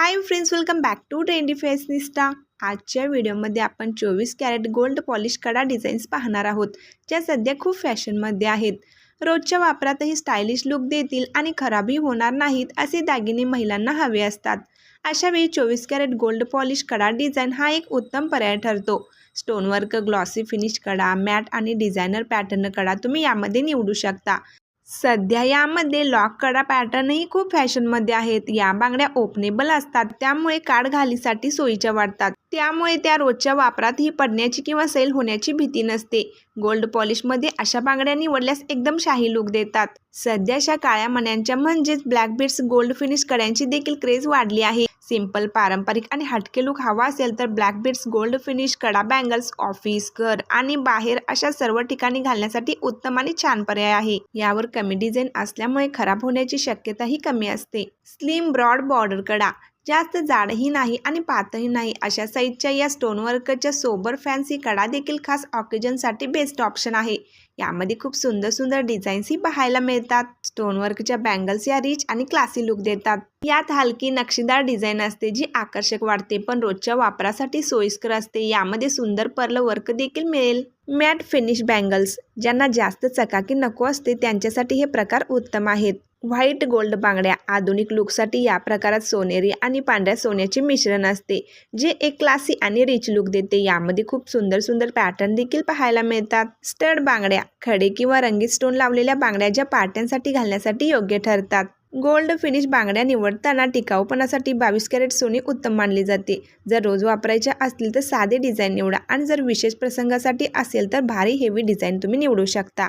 Hi friends welcome back to trendy fashionista आजच्या व्हिडिओमध्ये आपण चोवीस कॅरेट गोल्ड पॉलिश कडा डिझाईन्स पाहणार आहोत ज्या सध्या खूप फॅशनमध्ये आहेत. रोजच्या वापरातही स्टायलिश लुक देतील आणि खराबही होणार नाहीत असे दागिने महिलांना हवे असतात. अशावेळी चोवीस कॅरेट गोल्ड पॉलिश कडा डिझाईन हा एक उत्तम पर्याय ठरतो. स्टोनवर्क ग्लॉसी फिनिश कडा मॅट आणि डिझायनर पॅटर्न कडा तुम्ही यामध्ये निवडू शकता. सध्या यामध्ये लॉक कडा पॅटर्नही खूप फॅशनमध्ये आहेत. या बांगड्या ओपनेबल असतात. त्यामुळे काड घालीसाठी सोयीच्या वाटतात त्यामुळे त्या रोजच्या वापरातही पडण्याची किंवा सैल होण्याची भीती नसते. गोल्ड पॉलिशमध्ये अशा बांगड्या निवडल्यास एकदम शाही लुक देतात. सध्याच्या काळ्या मण्यांच्या म्हणजेच ब्लॅक बीड्स गोल्ड फिनिश कड्यांची देखील क्रेज वाढली आहे. सिंपल पारंपरिक आणि हटके लुक हवा असेल तर ब्लॅक बीड्स गोल्ड फिनिश कडा बँगल्स ऑफिस घर आणि बाहेर अशा सर्व ठिकाणी घालण्यासाठी उत्तम आणि छान पर्याय आहे. यावर कमी डिझाईन असल्यामुळे खराब होण्याची शक्यताही कमी असते. स्लिम ब्रॉड बॉर्डर कडा जास्त जाडही नाही आणि पातळही नाही अशा साईजच्या या स्टोनवर्कच्या सोबर फॅन्सी कडा देखील खास ऑकेजनसाठी बेस्ट ऑप्शन आहे. यामध्ये खूप सुंदर सुंदर डिझाईन्सही पाहायला मिळतात. स्टोनवर्कच्या बँगल्स या रिच आणि क्लासी लुक देतात. यात हलकी नक्षीदार डिझाईन असते जी आकर्षक वाटते पण रोजच्या वापरासाठी सोयीस्कर असते. यामध्ये सुंदर पर्ल वर्क देखील मिळेल. मॅट फिनिश बँगल्स ज्यांना जास्त चकाकी नको असते त्यांच्यासाठी हे प्रकार उत्तम आहेत. व्हाईट गोल्ड बांगड्या आधुनिक लुकसाठी या प्रकारात सोनेरी आणि पांढऱ्या सोन्याचे मिश्रण असते जे एक क्लासी आणि रिच लुक देते. यामध्ये खूप सुंदर सुंदर पॅटर्न देखील पाहायला मिळतात. स्टड बांगड्या खडे किंवा रंगीत स्टोन लावलेल्या बांगड्या ज्या पार्ट्यांसाठी घालण्यासाठी योग्य ठरतात. गोल्ड फिनिश बांगड्या निवडताना टिकाऊपणासाठी बावीस कॅरेट सोने उत्तम मानली जाते. जर रोज वापरायच्या असतील तर साधे डिझाईन निवडा आणि जर विशेष प्रसंगासाठी असेल तर भारी हेवी डिझाईन तुम्ही निवडू शकता.